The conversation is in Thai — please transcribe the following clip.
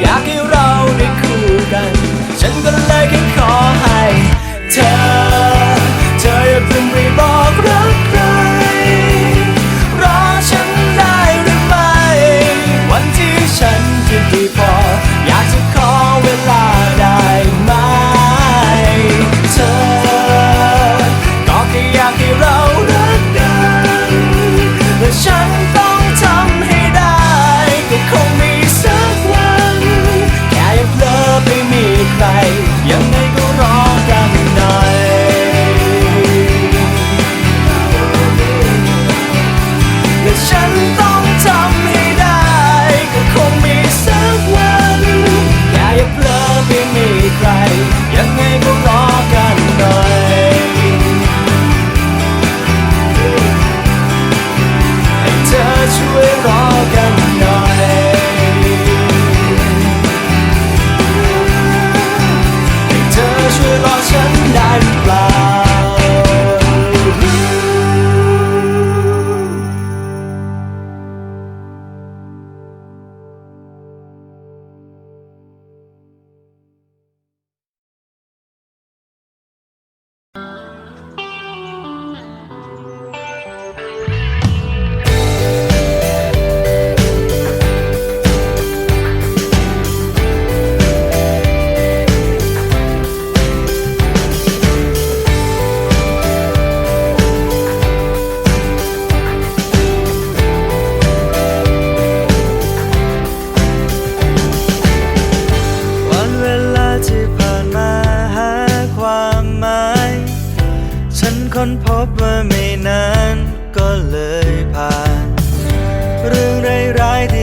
อยากให้เราได้คู่กัน ฉันก็เลยแค่ขอให้ เธอ เธออย่าเพิ่งรี้นพบว่าไม่นานก็เลยผ่าน เรื่องร้ายๆ